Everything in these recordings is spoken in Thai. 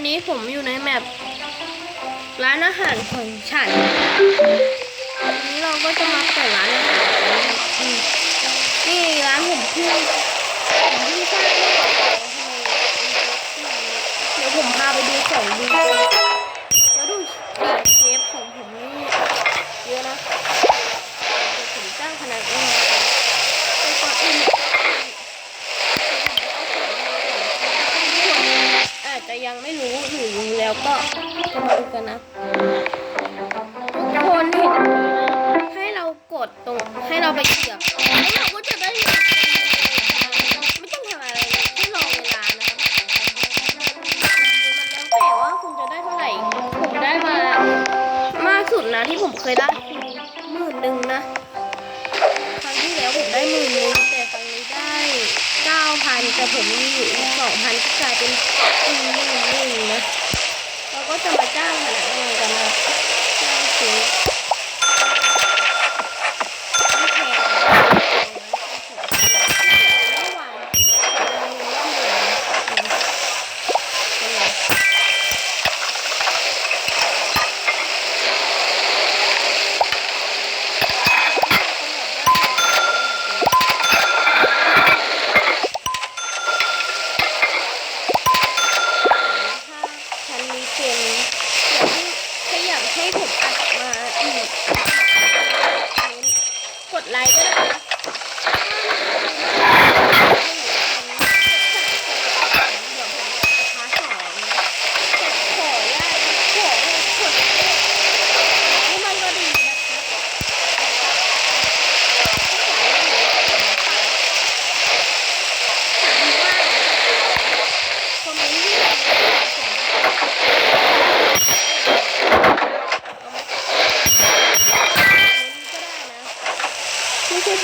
วันนี้ผมอยู่ในแมปร้านอาหารของฉันวันนี้เราก็จะมาเปิดร้านอาหารกันนี่ร้านผมเพิ่งผมเพิ่งสร้างได้ก่อนเดี๋ยวผมพาไปดูของดี กันนะ ทุกคนเห็นให้เรากดตรง ให้เราไปเหยียบแล้วเราก็จะได้ไม่ต้องทำอะไรเลยแค่รอเวลานะคะมันแล้วแต่ว่าคุณจะได้เท่าไหร่ผมได้มามากสุดนะที่ผมเคยได้หมื่นหนึ่งนะครั้งที่แล้วผมได้หมื่นหนึ่งแต่ครั้งนี้ได้เก้าพันแต่ผมมีอยู่สองพันก็กลายเป็นหนึ่งหมื่นหนึ่งนะ ก็จะมาจ้างพนักงานกันนะจ้างซื้อ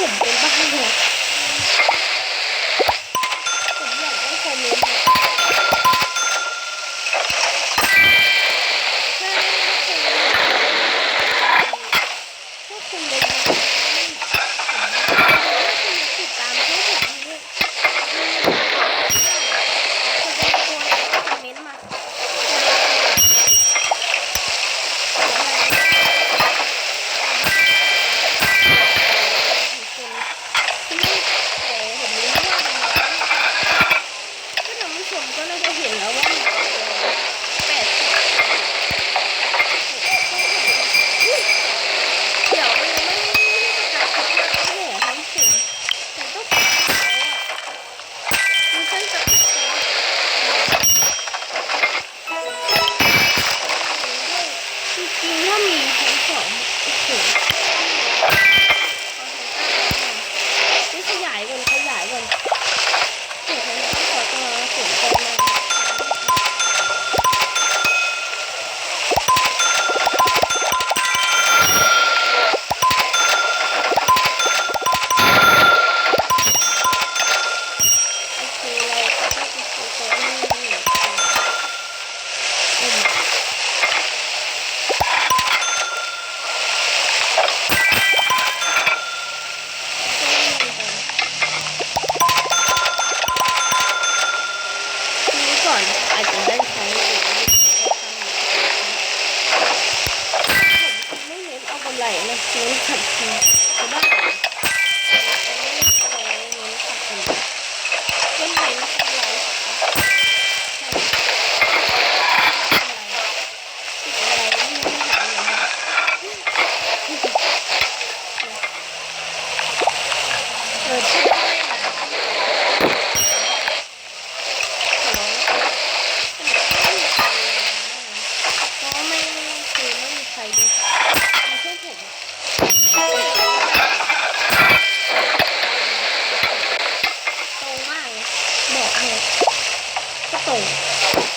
ผมเป็นบ้าเลย ก็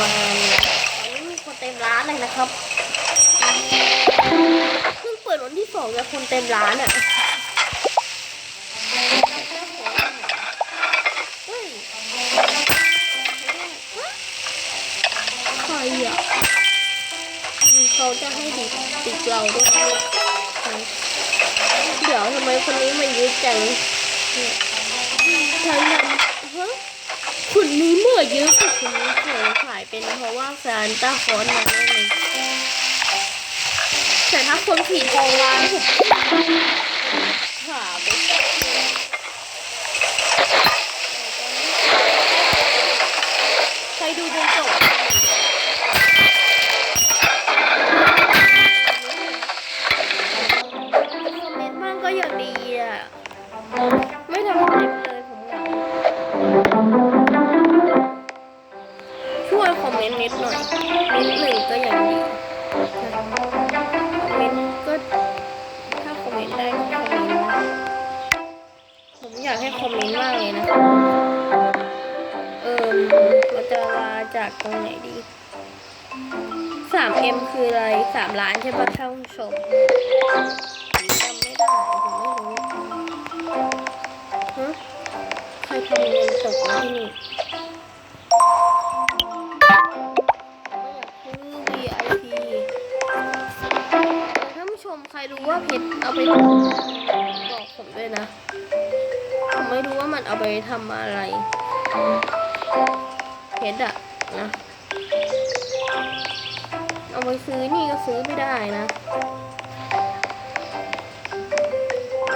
มาคนเต็มร้านเลยนะครับเพิ่งเปิดวันที่สองแล้วคนเต็มร้านอะเฮ้ยใครอะเขาจะให้ดิติดเราด้วยเดี๋ยวทำไมคนนี้มันยอะจังเนี่ยใช่ยัง คนนี้เมื่อเยอะกว่าคนนี้เคยขายเป็นเพราะว่าซานต้าคอนมาแน่เลยแต่ถ้าคนผีทองร้านผมหาไปใครดูจนจบ 3ล้านใช่ปะท่านผู้ชมจำไม่ได้ผมไม่รู้ฮะใครทำเงินตกที่นี่ไม่อยากซื้อ VIP ท่านผู้ชมใครรู้ว่าเพชรเอาไปบอกผมด้วยนะ ผมไม่รู้ว่ามันเอาไปทำอะไรเพชรอะนะ เอาไปซื้อนี่ก็ซื้อไม่ได้นะ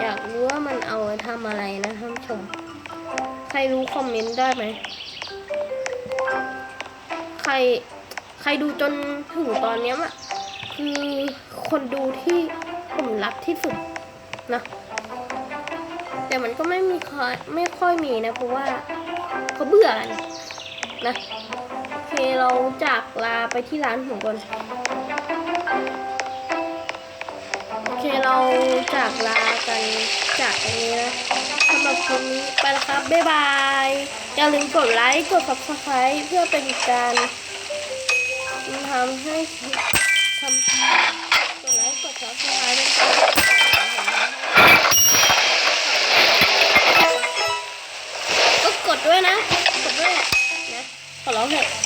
อยากรู้ว่ามันเอาไปทำอะไรนะท่านผู้ชม ใครรู้คอมเมนต์ได้ไหม ใครใครดูจนถึงตอนนี้อะคือคนดูที่ผมรักที่สุดนะ แต่มันก็ไม่มีค่อยไม่ค่อยมีนะ เพราะว่าเขาเบื่อนนะ เคเราจากลาไปที่ร้านของก่อนโอเคเราจากลากันจากตรงนี้นะสำหรับคนณไปแล้วครับ บ๊ายบาย อย่าลืมกดไลค์กด subscribe เพื่อเป็นการทำให้ทำกดไลค์กด subscribe เป็นการก็กดด้วยนะ กดด้วยนะ ขอร้องเถอะ